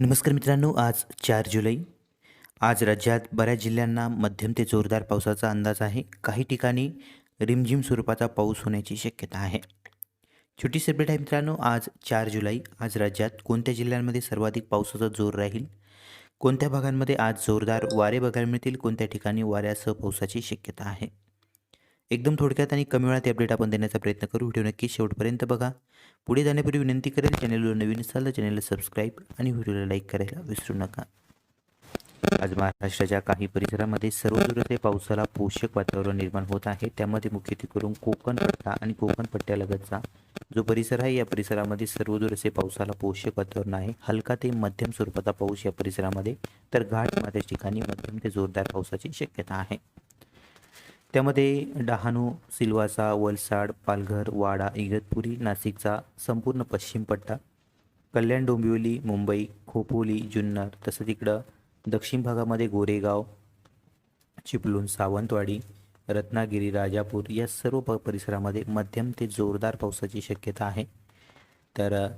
नमस्कार मित्रांनो आज चार जुलै. आज राज्यात बऱ्याच जिल्ह्यांना मध्यम ते जोरदार पावसाचा अंदाज आहे. काही ठिकाणी रिमझिम स्वरूपाचा पाऊस होण्याची शक्यता आहे. छोटी सेपरेट आहे मित्रांनो आज चार जुलै. आज राज्यात कोणत्या जिल्ह्यांमध्ये सर्वाधिक पावसाचा जोर राहील? कोणत्या भागांमध्ये आज जोरदार वारे बघायला मिळतील? कोणत्या ठिकाणी वाऱ्यासह पावसाची शक्यता आहे? एकदम थोडक्यात आणि कमी वेळात अपडेट आपण देण्याचा प्रयत्न करू. व्हिडिओ नक्की शेवटपर्यंत बघा. पुढे जाण्यापूर्वी विनंती करेल चॅनलवर नवीन असाल तर चॅनलला सबस्क्राईब आणि व्हिडिओला लाईक करायला विसरू नका. आज महाराष्ट्राच्या काही परिसरामध्ये सर्वदूर ते पावसाला पोषक वातावरण निर्माण होत आहे. त्यामध्ये मुख्यत्वे करून कोकण पट्टा आणि कोकण पट्ट्यालगतचा जो परिसर आहे या परिसरामध्ये सर्वदूर असे पावसाला पोषक वातावरण आहे. हलका ते मध्यम स्वरूपाचा पाऊस या परिसरामध्ये तर घाट माथ्याच्या ठिकाणी मध्यम ते जोरदार पावसाची शक्यता आहे. त्यामध्ये डहाणू सिल्वासा वलसाड पालघर वाडा इगतपुरी नाशिकचा संपूर्ण पश्चिम पट्टा कल्याण डोंबिवली मुंबई खोपोली जुन्नर तसंच इकडं दक्षिण भागामध्ये गोरेगाव चिपलून सावंतवाडी रत्नागिरी राजापूर या सर्व प परिसरामध्ये मध्यम ते जोरदार पावसाची शक्यता आहे. तर अ,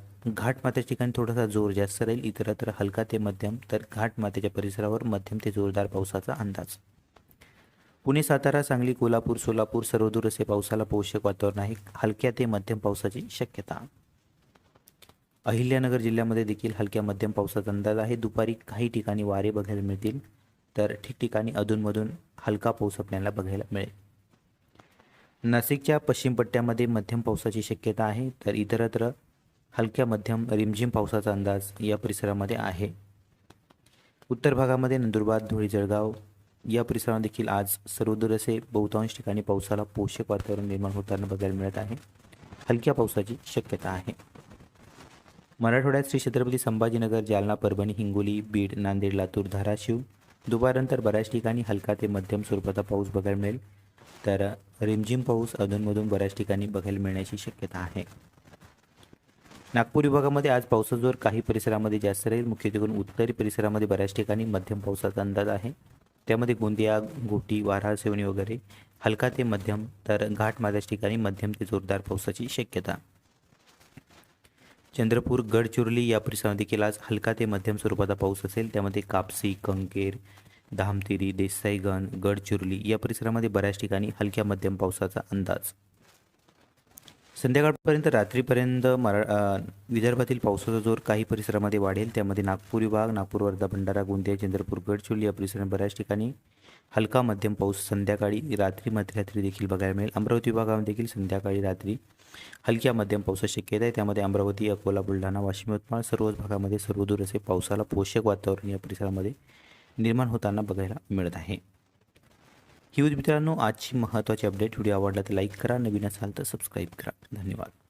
ठिकाणी थोडासा जोर जास्त राहील इतरत्र हलका ते मध्यम तर घाटमात्याच्या परिसरावर मध्यम ते जोरदार पावसाचा अंदाज. पुणे सातारा सांगली कोल्हापूर सोलापूर सर्वदूर असे पावसाला पोषक वातावरण आहे. हलक्या ते मध्यम पावसाची शक्यता. अहिल्यानगर जिल्ह्यामध्ये देखील हलक्या मध्यम पावसाचा अंदाज आहे. दुपारी काही ठिकाणी वारे बघायला मिळतील तर ठिकठिकाणी अधूनमधून हलका पाऊस आपल्याला बघायला मिळेल. नाशिकच्या पश्चिम पट्ट्यामध्ये मध्यम पावसाची शक्यता आहे तर इतरत्र हलक्या मध्यम रिमझिम पावसाचा अंदाज या परिसरामध्ये आहे. उत्तर भागामध्ये नंदुरबार धुळे जळगाव या परिसरात देखील आज सर्वदूर असे बहुतांश ठिकाणी पावसाला पोषक वातावरण निर्माण होताना बघायला मिळत आहे. हलक्या पावसाची शक्यता आहे. मराठवाड्यात श्री छत्रपती संभाजीनगर जालना परभणी हिंगोली बीड नांदेड लातूर धाराशिव दुपारनंतर बऱ्याच ठिकाणी हलका ते मध्यम स्वरूपाचा पाऊस बघायला मिळेल. तर रिमझिम पाऊस अधूनमधून बऱ्याच ठिकाणी बघायला मिळण्याची शक्यता आहे. नागपूर विभागामध्ये आज पावसाचा जोर काही परिसरामध्ये जास्त राहील. मुख्यत्वे करून उत्तरी परिसरामध्ये बऱ्याच ठिकाणी मध्यम पावसाचा अंदाज आहे. त्यामध्ये गोंदिया गोटी वारा सेवणी वगैरे हलका ते मध्यम तर घाट माझ्याच ठिकाणी मध्यम ते जोरदार पावसाची शक्यता. चंद्रपूर गडचिरोली या परिसरामध्ये देखील आज हलका ते मध्यम स्वरूपाचा पाऊस असेल. त्यामध्ये कापसी कंकेर धामतिरी देसाईगण गडचिरोली या परिसरामध्ये बऱ्याच ठिकाणी हलक्या मध्यम पावसाचा अंदाज. संध्याकाळपर्यंत रात्रीपर्यंत मरा विदर्भातील पावसाचा जोर काही परिसरामध्ये वाढेल. त्यामध्ये नागपूर विभाग नागपूर वर्धा भंडारा गोंदिया चंद्रपूर गडचिरोली या परिसरात बऱ्याच ठिकाणी हलका मध्यम पाऊस संध्याकाळी रात्री मध्यरात्री देखील बघायला मिळेल. अमरावती विभागामध्ये देखील संध्याकाळी रात्री हलक्या मध्यम पावसाची शक्यता आहे. त्यामध्ये अमरावती अकोला बुलढाणा वाशिम यवतमाळ सर्वच भागामध्ये सर्वदूर असे पावसाला पोषक वातावरण या परिसरामध्ये निर्माण होताना बघायला मिळत आहे. ही होती मित्रांनो आजची महत्त्वाची अपडेट व्हिडिओ आवडला तर लाईक करा नवीन असाल तर सबस्क्राईब करा. धन्यवाद.